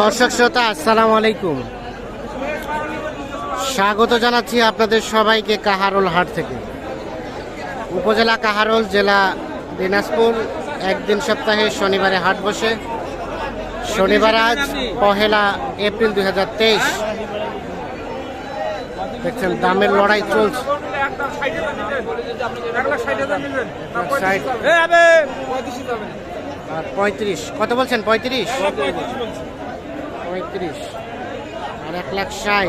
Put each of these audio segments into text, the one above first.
দর্শক শ্রোতা আসসালামু আলাইকুম। স্বাগত জানাচ্ছি আপনাদের সবাইকে কাহারোল হাট থেকে। উপজেলা কাহারোল জেলা দিনাজপুর একদিন সপ্তাহে শনিবারে হাট বসে। শনিবার আজ পহেলা এপ্রিল দুই হাজার তেইশ। দেখছেন দামের লড়াই চলছে। ষাট আর পঁয়ত্রিশ। কত বলছেন, পঁয়ত্রিশ? পঁয়ত্রিশ। আর এক লাখ ষাট।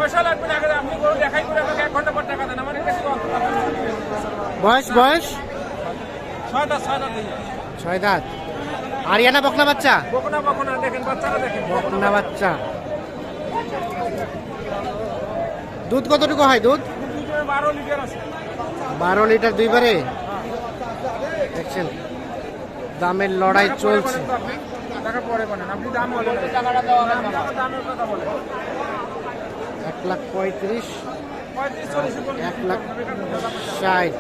বয়স বয়স? ছয় দাঁত। আরিয়ানা বকনা বাচ্চা? বকনা বাচ্চা। দুধ কতটুকু হয় দুধ? বারো লিটার দুইবারে দেখছেন। দামের লড়াই চলছে। এক লাখ পঁয়ত্রিশ, এক লাখ ষাট।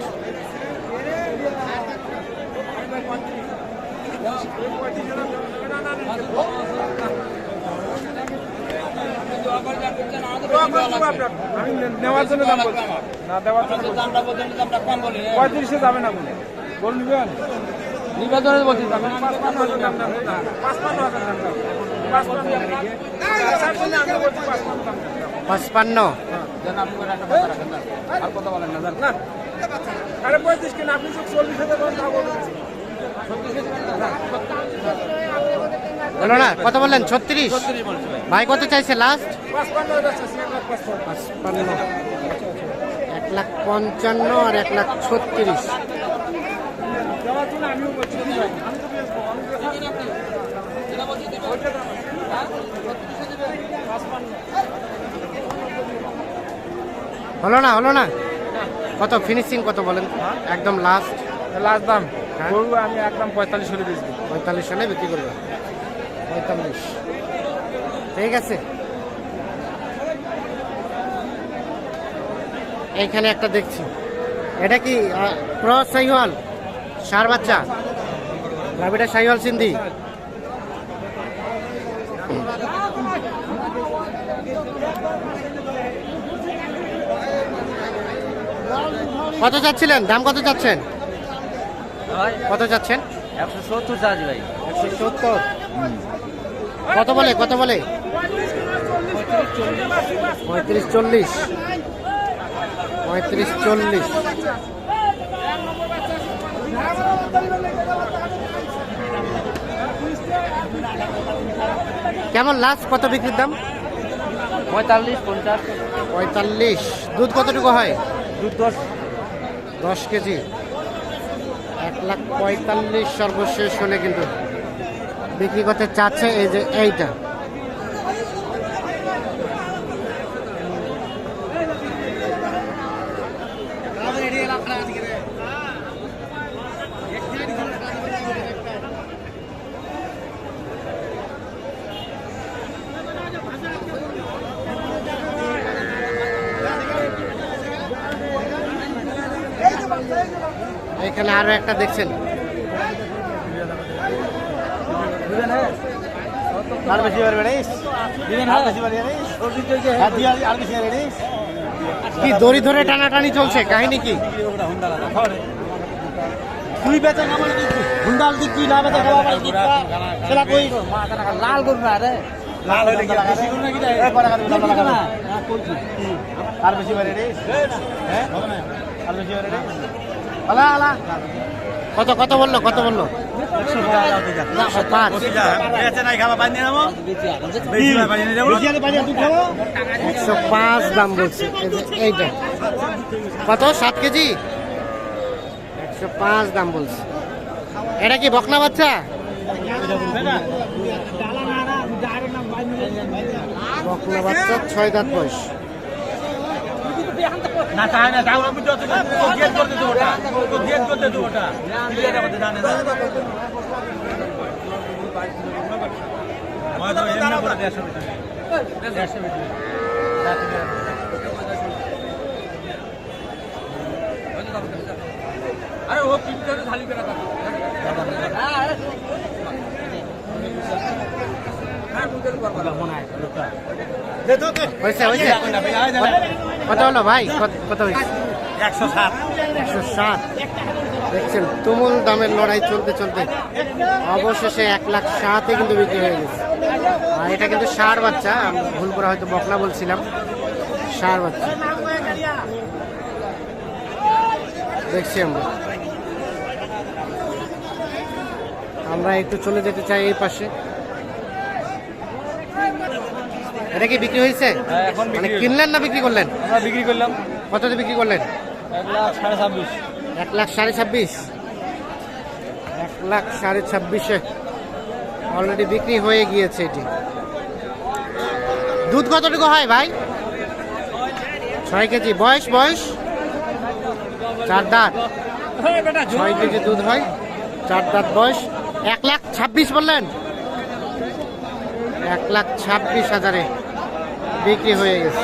আমি নেওয়ার জন্য দাম বলছি না দেওয়ার জন্য। পঁয়ত্রিশে যাবে না বলে। বল নিবেন নির্বাচনের বলছি পাঁচপান্ন। কত বললেন, ছত্রিশ। ভাই কত চাইছে লাস্ট এক লাখ পঞ্চান্ন আর এক লাখ ছত্রিশ। হলো না হলো না? কত ফিনিশিং কত বলেন? একদম লাস্ট লাস্ট দাম। হ্যাঁ। গরু আমি একদম পঁয়তাল্লিশ হলে বেচবো। পঁয়তাল্লিশ হলে বিক্রি করব? পঁয়তাল্লিশ। ঠিক আছে। এইখানে একটা দেখছি। এটা কি ক্রস সাইহল সার বাচ্চা। গাভিটা সাইহল সিন্ধি। কত চাচ্ছিলেন? দাম কত চাচ্ছেন? কত চাচ্ছেন? একশো সত্তর চার্জ ভাই। একশো সত্তর। কত বলে? কত বলে? পঁয়ত্রিশ চল্লিশ। পঁয়ত্রিশ চল্লিশ। কেমন লাস্ট? কত বিক্রির দাম? পঁয়তাল্লিশ পঞ্চাশ। পঁয়তাল্লিশ। দুধ কতটুকু হয়? দুধ দশ। দশ কেজি। এক লাখ পঁয়তাল্লিশ সর্বশেষ হলে কিন্তু বিক্রি করতে চাচ্ছে এই যে এইটা। এখানে আরও একটা দেখছেন। আর বেশি পারবে কি দড়ি ধরে টানাটানি চলছে কাহিনী কি? তুই বেচা আমার কি হুন্ডাল না বেচা কই? লাল লাল হইলে বেশি রে? আর বেশি পারে রে হ্যাঁ? কত কত বলল কত বলল? একশো পাঁচ দাম বলছে। এইটা। কত? সাত কেজি? একশো পাঁচ দাম বলছে। এটা কি বকনা বাচ্চা? বকনা বাচ্চা, ছয় দাঁত বয়স। না তাই না দাও আমি তো তো গেট করতে তো ওটা গেট করতে তো ওটা। দিয়ে দেবো জানে না। আরে ও পিঠটা ঢালি করে হয়েছে হয়েছে কত হলো ভাই? কত- হয়েছে? একশো সাত। একশো সাত। দেখছেন তুমুল দামের লড়াই চলতে চলতে অবশেষে এক লাখ সাতে কিন্তু বিক্রি হয়ে গেছে। আর এটা কিন্তু সার বাচ্চা আমি ভুল করে হয়তো বকলা বলছিলাম। সার বাচ্চা। দেখছি আমরা। আমরা একটু চলে যেতে চাই এই পাশে। এটা কি বিক্রি হয়েছে? হ্যাঁ, এখন মানে কিনলেন না বিক্রি করলেন? আমরা বিক্রি করলাম। কততে বিক্রি করলেন? এক লাখ সাড়ে ছাব্বিশ। এক লাখ সাড়ে ছাব্বিশ। এক লাখ সাড়ে ছাব্বিশে অলরেডি বিক্রি হয়ে গিয়েছে এটি। দুধ কতটুকু হয় ভাই? ছয় কেজি। বয়স বয়স? চার দাঁত। ছয় কেজি দুধ হয়। চার দাঁত বয়স। এক লাখ ছাব্বিশ বললেন? এক লাখ ছাব্বিশ হাজারে বিক্রি হয়ে গেছে।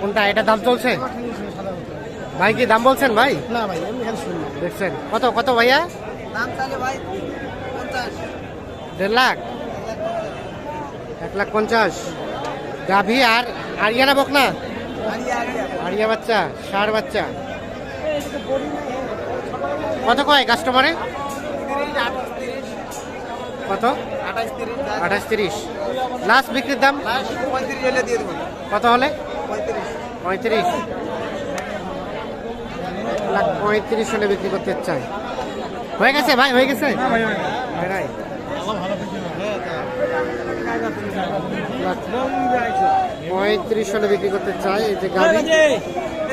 কোনটা এটা দাম চলছে? ভাই কি দাম বলছেন ভাই? না ভাই দেখছেন কত কত ভাইয়া? দাম ভাই দেড় লাখ? এক লাখ পঞ্চাশ। গাভী আর আরিয়ানা বক আরিয়া বাচ্চা ষাড় বাচ্চা। কত কয় কাস্টমারে কত? আঠাশ তিরিশ। লাস্ট বিক্রির দাম? কত হলে? পঁয়ত্রিশ। পঁয়ত্রিশ লাখ পঁয়ত্রিশ হলে বিক্রি করতে চাই হয়ে গেছে ভাই হয়ে গেছে? হয় লাখ পঁয়ত্রিশ হলে বিক্রি করতে চাই এই যে গাড়ি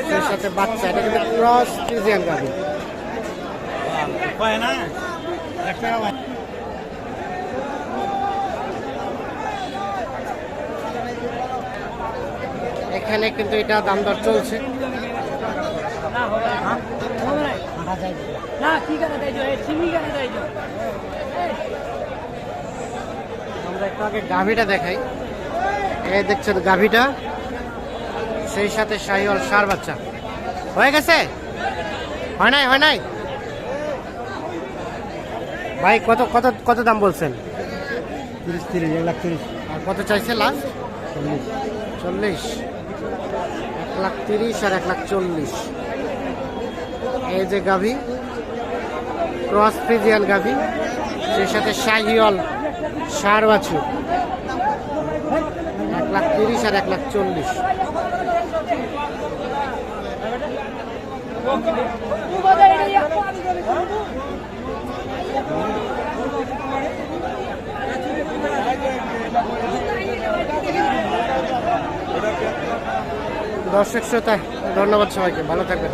সেই সাথে বাচ্চা, এটা কিন্তু ক্রস ফ্রিজিয়ান গাড়ি এখানে কিন্তু এটা দাম দর চলছে। আমরা একটু আগে গাভিটা দেখাই। এই দেখছেন গাভিটা সেই সাথে শাহিওয়াল সার বাচ্চা। হয়ে গেছে? হয় নাই হয় নাই? ভাই কত কত কত দাম বলছেন? তিরিশ তিরিশ এক লাখ তিরিশ। আর কত চাইছে লাস্ট চল্লিশ। চল্লিশ। এক লাখ তিরিশ আর এক লাখ চল্লিশ। এই যে গাভি ক্রস ফ্রিজিয়ান গাভি সেই সাথে শাহিওয়াল সার বাছুর এক লাখ তিরিশ আর এক লাখ চল্লিশ দর্শক শ্রোতা ধন্যবাদ সবাইকে ভালো থাকবেন।